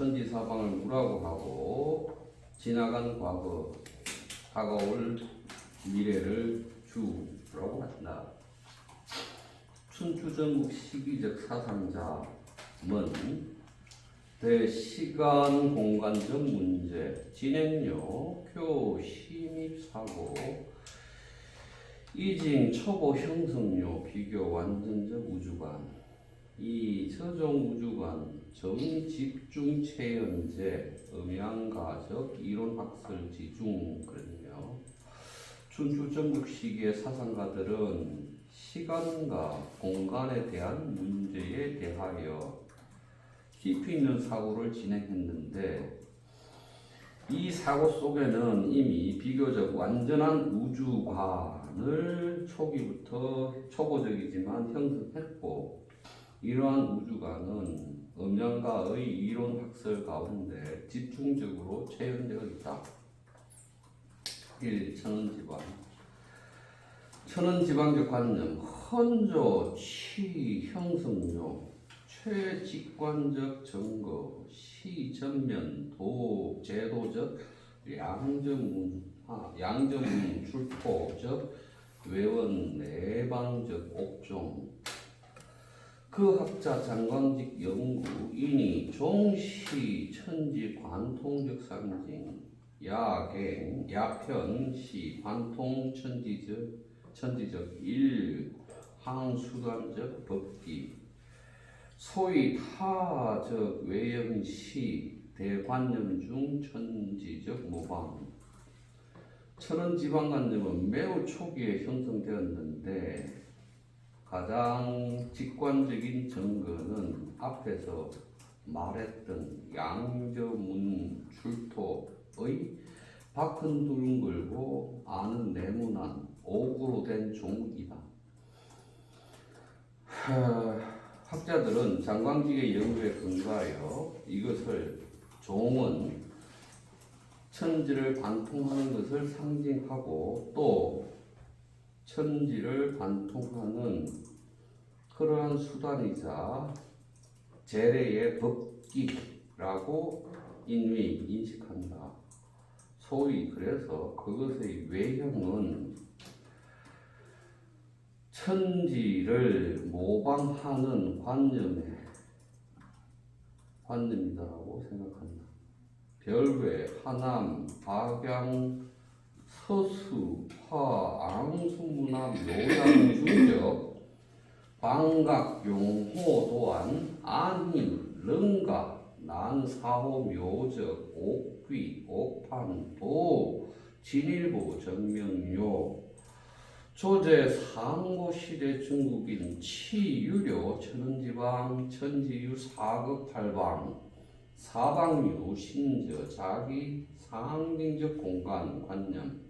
천지 사방을 무라고 하고 지나간 과거 다가올 미래를 주라고 한다. 춘추전국 시기적 사상자문 대시간 공간적 문제 진행력 표 심입사고 이징 초보 형성료 비교 완전적 우주관 이 서종 우주관 정의 집중 체연제 음양가적 이론 학설 지중 그랬네요. 춘추 전국 시기의 사상가들은 시간과 공간에 대한 문제에 대하여 깊이 있는 사고를 진행했는데 이 사고 속에는 이미 비교적 완전한 우주관을 초기부터 초보적이지만 형성했고 이러한 우주관은 음양가의 이론 학설 가운데 집중적으로 체현되어 있다. 1. 천원지방 천원지방적 관념 헌조 취 형성료 최직관적 증거 시전면 도 제도적 양정문 아, 양정문 출토적 외원 내방적 옥종 그 학자 장광직 연구인이 종시 천지 관통적 상징 야갱 야편 시 관통 천지적 천지적 일 항수단적 법기 소위 타적 외영시 대관념 중 천지적 모방. 천원 지방관념은 매우 초기에 형성되었는데 가장 직관적인 증거는 앞에서 말했던 양저문 출토의 걸고 아는 네모난 옥으로 된 종이다. 하... 학자들은 장광직의 연구에 근거하여 이것을 종은 천지를 관통하는 것을 상징하고 또 천지를 관통하는 그러한 수단이자 재래의 법기라고 인위 인식한다. 소위 그래서 그것의 외형은 천지를 모방하는 관념의 관념이다라고 생각한다. 별외, 하남, 박양, 서수, 화, 앙수문화, 묘양, 중적, 광각, 용호 또한 안희, 릉가, 난사호, 묘적, 옥귀, 옥판, 도, 진일보, 정명요, 조제 상고 시대 중국인 치유료 천은지방 천지유 사극 팔방 사방유 신저 자기 상징적 공간 관념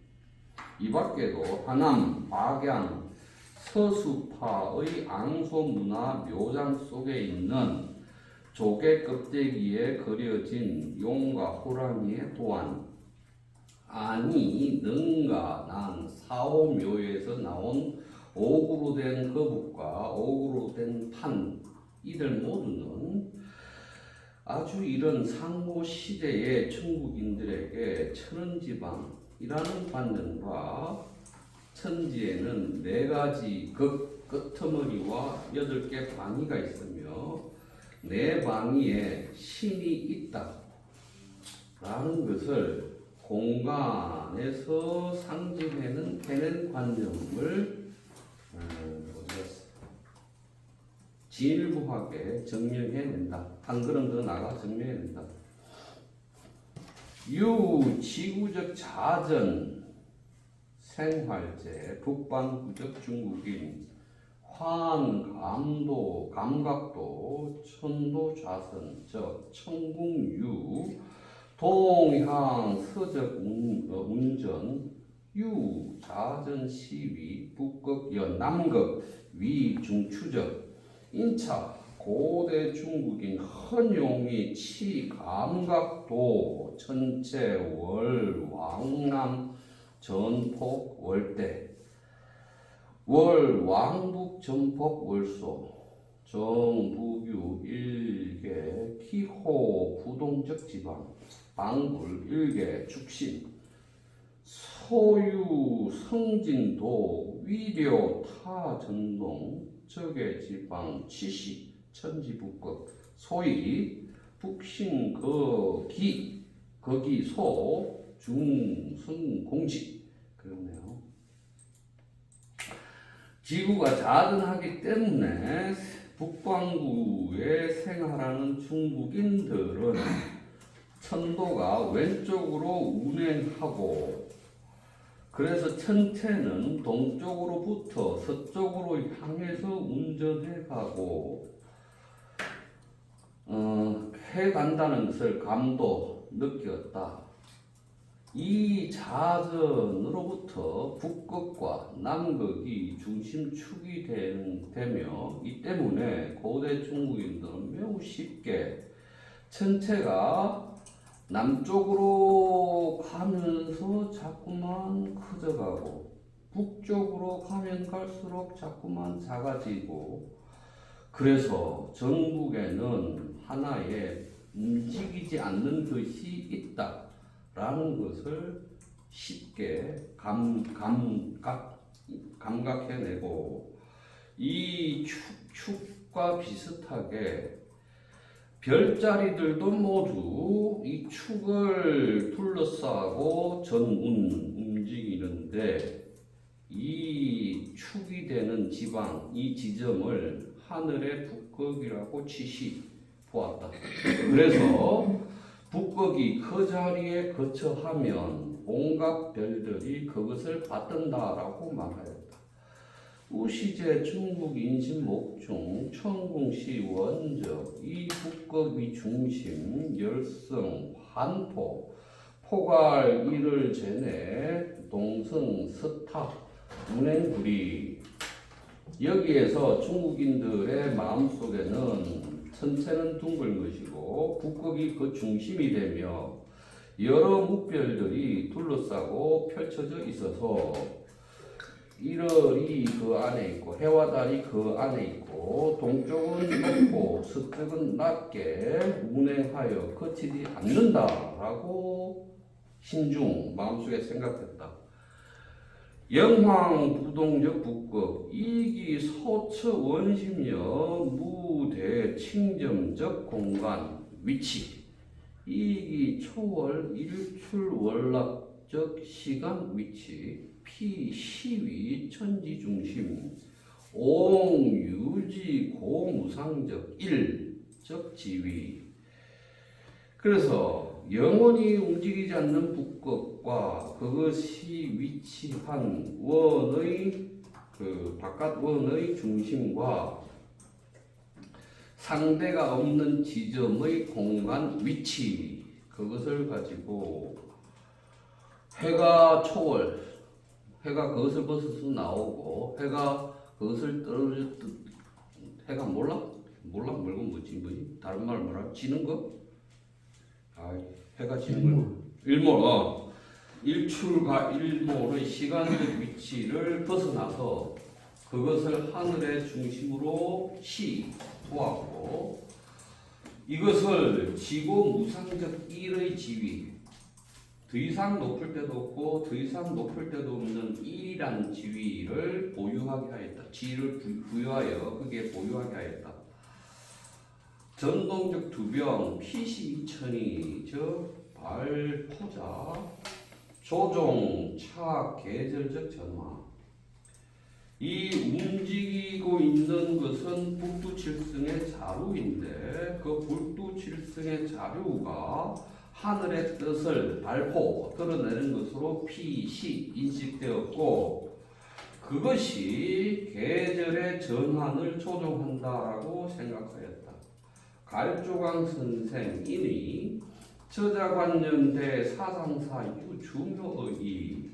이 밖에도 하남 박양 서수파의 앙소 문화 묘장 속에 있는 조개 껍데기에 그려진 용과 호랑이의 도안. 아니 능가 난 사오묘에서 나온 옥으로 된 거북과 옥으로 된 판. 이들 모두는 아주 이런 상고 시대의 중국인들에게 천은지방 이라는 관념과 천지에는 네 가지 극 끝머리와 여덟 개 방위가 있으며 네 방위에 신이 있다 라는 것을 공간에서 상징해는 해낸 관념을 음, 어디가 진일보하게 증명해낸다. 한 걸음 더 나가 증명해낸다. 유 지구적 자전 생활제 북방구적 중국인 환 감도 감각도 천도 좌선 즉 청궁유 동향 서적 운, 어, 운전 유 자전 시위 북극 연 남극 위 중추적 인차 고대 중국인 헌용이 치 감각도 천체 월 왕남 전폭 월대 월 왕북 전폭 월소 정부유 일개 기호 부동적 지방 방불 일개 축신 소유 성진도 위료 타전동 적의 지방 치시 천지북극 소위 북신 거기 거기 소 중승공지 그러네요. 지구가 자전하기 때문에 북반구에 생활하는 중국인들은 천도가 왼쪽으로 운행하고 그래서 천체는 동쪽으로부터 서쪽으로 향해서 운전해 가고 어, 해 간다는 것을 감도 느꼈다. 이 자전으로부터 북극과 남극이 중심축이 된- 되며 이 때문에 고대 중국인들은 매우 쉽게 천체가 남쪽으로 가면서 자꾸만 커져가고 북쪽으로 가면 갈수록 자꾸만 작아지고 그래서 전국에는 하나의 움직이지 않는 것이 있다 라는 것을 쉽게 감, 감각, 감각해내고 이 축, 축과 비슷하게 별자리들도 모두 이 축을 둘러싸고 전운 움직이는데 이 축이 되는 지방, 이 지점을 하늘의 북극이라고 치시 보았다. 그래서 북극이 그 자리에 거처하면 온갖 별들이 그것을 받든다라고 말하였다. 우시제 중국 인신 목중 천궁시 원적 이 북극이 중심 열성 환포 포괄 이를 제내 동성 스타 운행구리 여기에서 중국인들의 마음속에는 천체는 둥근 것이고 북극이 그 중심이 되며 여러 묵별들이 둘러싸고 펼쳐져 있어서 일월이 그 안에 있고 해와 달이 그 안에 있고 동쪽은 높고 서쪽은 낮게 운행하여 거치지 않는다라고 신중 마음속에 생각했다. 영황 부동적 북극 이기 소처 원심여 무대 칭점적 공간 위치 이기 초월 일출 월락적 시간 위치 피 시위 천지 중심 옹 유지 고무상적 일적 지위. 그래서 영원히 움직이지 않는 북극 과 그것이 위치한 원의 그 바깥 원의 중심과 상대가 없는 지점의 공간 위치 그것을 가지고 해가 초월 해가 그것을 벗어서 나오고 해가 그것을 떨어져 해가 몰라? 몰라? 물고 뭐지? 뭐지? 다른 말 뭐라? 지는 거? 아 해가 지는 거 일몰 어 일출과 일몰의 시간적 위치를 벗어나서 그것을 하늘의 중심으로 시 토하고 이것을 지구 무상적 일의 지위 더 이상 높을 때도 없고 더 이상 높을 때도 없는 1이라는 지위를 보유하게 하였다. 지위를 부- 부여하여 그게 보유하게 하였다. 전동적 두병 PC 2000이 저 발포자 조종 차 계절적 전화 이 움직이고 있는 것은 불두칠성의 자루인데 그 불두칠성의 자루가 하늘의 뜻을 발포 드러내는 것으로 PC 인식되었고 그것이 계절의 전환을 조종한다라고 생각하였다. 갈조강 선생이니 저자관념대 사상사 유중효의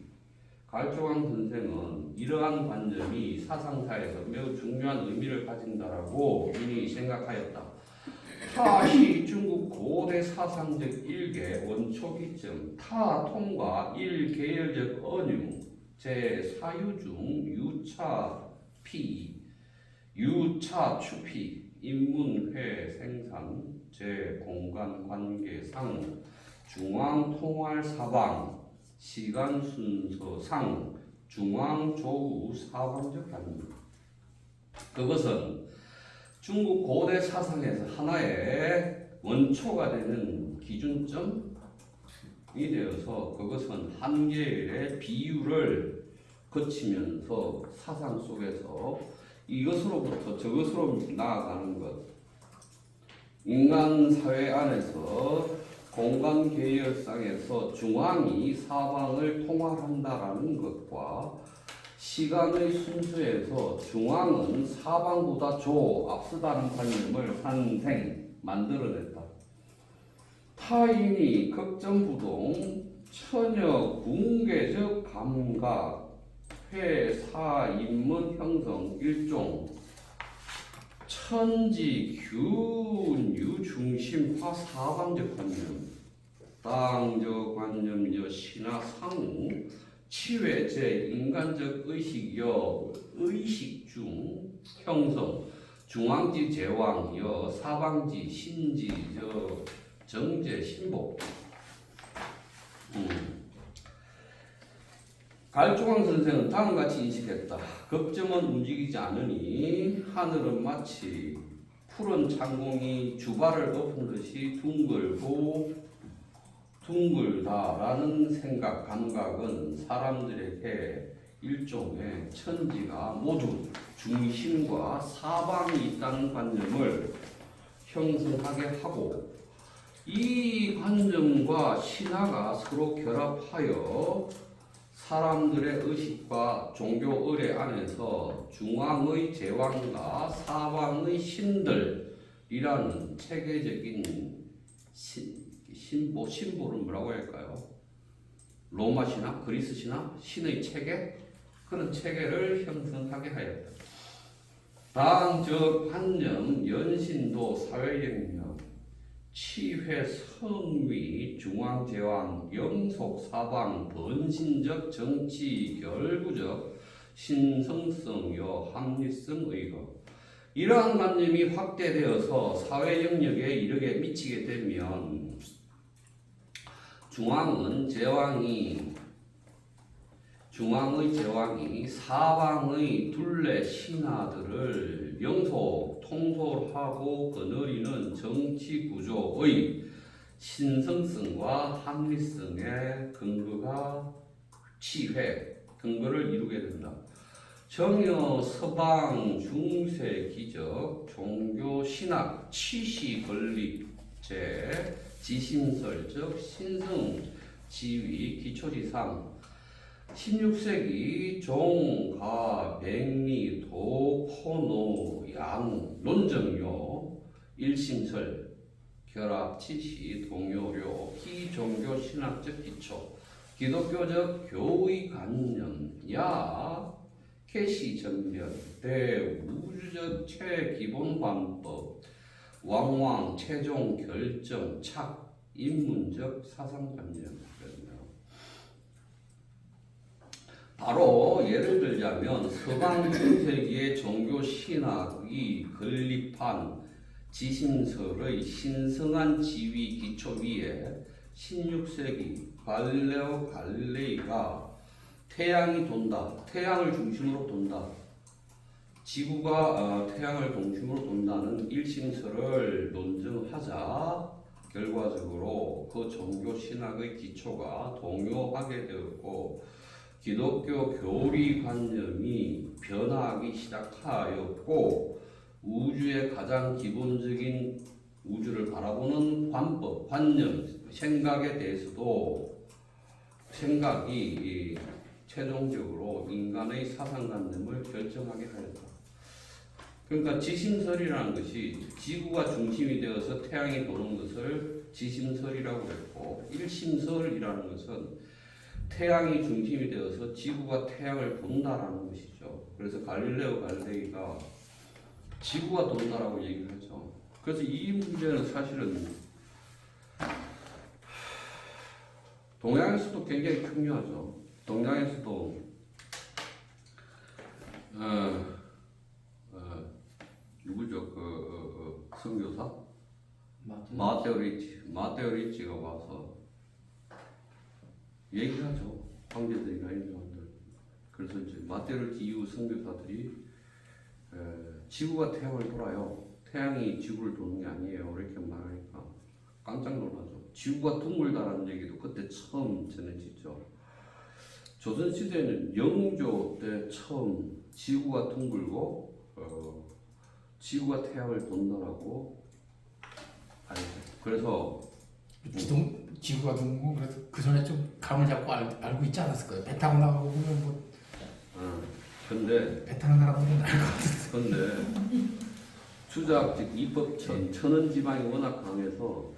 갈조광 선생은 이러한 관점이 사상사에서 매우 중요한 의미를 가진다라고 이미 생각하였다. 타시 중국 고대 사상적 일계 원초기점 타통과 일계열적 언융 제 사유 중 유차 피 유차 추피 인문회 생산 제 공간 관계상 중앙 통할 사방 시간 순서상 중앙 조우 사방적 관계 그것은 중국 고대 사상에서 하나의 원초가 되는 기준점이 되어서 그것은 한계의 비유를 거치면서 사상 속에서 이것으로부터 저것으로 나아가는 것. 인간 사회 안에서 공간 계열상에서 중앙이 사방을 통할한다라는 것과 시간의 순서에서 중앙은 사방보다 조 앞서다는 관념을 한생 만들어냈다. 타인이 극점부동 처녀 궁계적 감각 회사 인문 형성 일종 천지 균유 중심화 사방적 관념 땅적 관념여 신화 상우 치외제 인간적 의식여 의식 중 형성 중앙지 제왕여 사방지 신지 여 정제 신복 음. 갈조광 선생은 다음과 같이 인식했다. 급점은 움직이지 않으니 하늘은 마치 푸른 창공이 주발을 덮은 듯이 둥글고 둥글다라는 생각, 감각은 사람들에게 일종의 천지가 모두 중심과 사방이 있다는 관념을 형성하게 하고 이 관점과 신화가 서로 결합하여 사람들의 의식과 종교 의례 안에서 중앙의 제왕과 사방의 신들이라는 체계적인 신, 신보, 신보를 뭐라고 할까요? 로마 신화, 그리스 신화, 신의 체계 그런 체계를 형성하게 하였다. 당적 관념, 연신도, 사회영역, 치회, 성위, 중앙제왕, 영속, 사방, 번신적, 정치, 결구적, 신성성여, 합리성, 의거. 이러한 관념이 확대되어서 사회 영역에 이르게 미치게 되면 중앙은 제왕이 중앙의 제왕이 사방의 둘레 신하들을 영속 통솔하고 거느리는 정치 구조의 신성성과 합리성의 근거가 치회 근거를 이루게 된다. 정여 서방 중세 기적 종교 신학 치시 건립제 지심설적 신성 지위 기초지상 16세기 종가 백리 도 포노 양 논정요 일심설 결합 치시 동요료 희종교 신학적 기초 기독교적 교의 관념 야 캐시 전면 대우주적 최기본 관법 왕왕 최종 결정 착 인문적 사상 관념 바로 예를 들자면 서방 중세기의 종교 신학이 건립한 지심설의 신성한 지위 기초 위에 16세기 갈레오 갈레이가 태양이 돈다, 태양을 중심으로 돈다, 지구가 어, 태양을 중심으로 돈다는 일심설을 논증하자 결과적으로 그 종교 신학의 기초가 동요하게 되었고 기독교 교리 관념이 변화하기 시작하였고 우주의 가장 기본적인 우주를 바라보는 관법, 관념, 생각에 대해서도 생각이 최종적으로 인간의 사상관념을 결정하게 하였다. 그러니까 지심설이라는 것이 지구가 중심이 되어서 태양이 도는 것을 지심설이라고 했고 일심설이라는 것은 태양이 중심이 되어서 지구가 태양을 본다라는 것이죠. 그래서 갈릴레오 갈릴레이가 지구가 돈다라고 얘기를 하죠. 그래서 이 문제는 사실은 동양에서도 굉장히 중요하죠. 동양에서도 어, 어, 누구죠? 그 어, 어, 선교사 마테오 리치 마테오 리치가 와서 얘기하죠. 황제들이나 사람들. 그래서 이제 리치 이후 선교사들이 에, 지구가 태양을 돌아요. 태양이 지구를 도는 게 아니에요. 이렇게 말하니까 깜짝 놀라죠. 지구가 둥글다라는 얘기도 그때 처음 전해지죠. 조선 시대는 영조 때 처음 지구가 둥글고 어, 지구가 태양을 돈다라고 알죠. 그래서 기동 지구가 동고 그래서 그 전에 좀 감을 잡고 알, 알고 있지 않았을 거예요. 배 타고 나가고 보면 뭐배 어, 근데 타는 사람 보면 알것 같아요. 근데 주작 즉 입법천 천연 지방이 워낙 강해서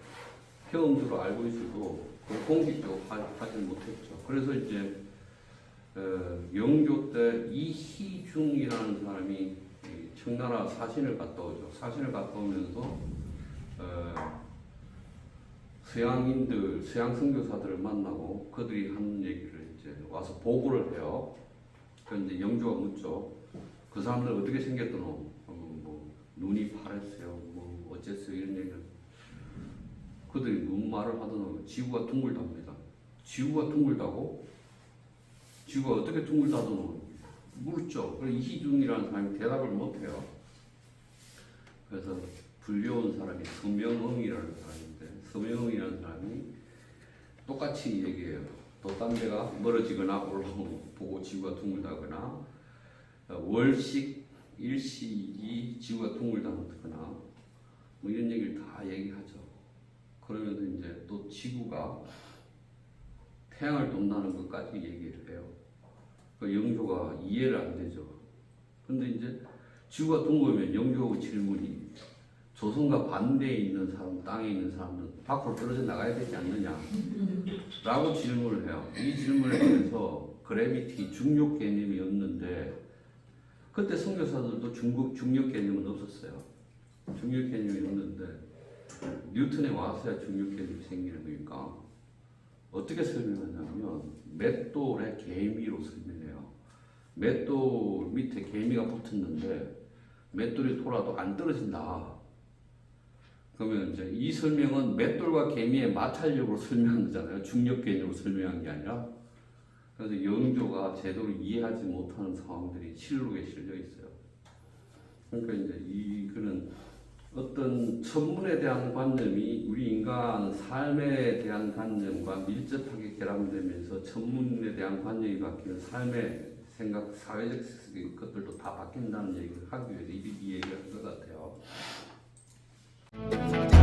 해엄주로 알고 있어도 그걸 공식적으로 하- 하질 못했죠. 그래서 이제 어, 영조 때 이희중이라는 사람이 이 청나라 사신을 갔다 오죠. 사신을 갔다 오면서 어, 서양인들, 서양 선교사들을 만나고 그들이 하는 얘기를 이제 와서 보고를 해요. 그런데 영조가 묻죠. 그 사람들 어떻게 생겼더노? 어, 뭐 눈이 파랬어요. 뭐 어쨌어요 이런 얘기를. 그들이 무슨 말을 하더노? 지구가 둥글답니다. 지구가 둥글다고? 지구가 어떻게 둥글다더노? 묻죠. 그래서 이희중이라는 사람이 대답을 못해요. 그래서 불려온 사람이 서명흥이라는 사람인데 서명흥이라는 사람이 똑같이 얘기해요. 돛담배가 멀어지거나 올라오고 보고 지구가 둥글다거나 어, 월식 일식이 지구가 둥글다거나 뭐 이런 얘기를 다 얘기하죠. 그러면서 이제 또 지구가 태양을 돈다는 것까지 얘기를 해요. 그 영조가 이해를 안 되죠. 근데 이제 지구가 둥글면 영조 질문이 조선과 반대에 있는 사람, 땅에 있는 사람은 밖으로 떨어져 나가야 되지 않느냐? 라고 질문을 해요. 이 질문에 대해서 그래비티, 중력 개념이 없는데 그때 선교사들도 중국 중력 개념은 없었어요. 중력 개념이 없는데 뉴턴에 와서야 중력 개념이 생기는 거니까 어떻게 설명하냐면 맷돌의 개미로 설명해요. 맷돌 밑에 개미가 붙었는데 맷돌이 돌아도 안 떨어진다. 그러면 이제 이 설명은 맷돌과 개미의 마찰력으로 설명한 거잖아요. 중력 개념으로 설명한 게 아니라. 그래서 영조가 제대로 이해하지 못하는 상황들이 실록에 실려 있어요. 그러니까 이제 이거는 어떤 천문에 대한 관념이 우리 인간 삶에 대한 관념과 밀접하게 결합되면서 천문에 대한 관념이 바뀌는 삶의 생각, 사회적 것들도 다 바뀐다는 얘기를 하기 위해서 이, 이 얘기를 한 것 같아요. Thank you.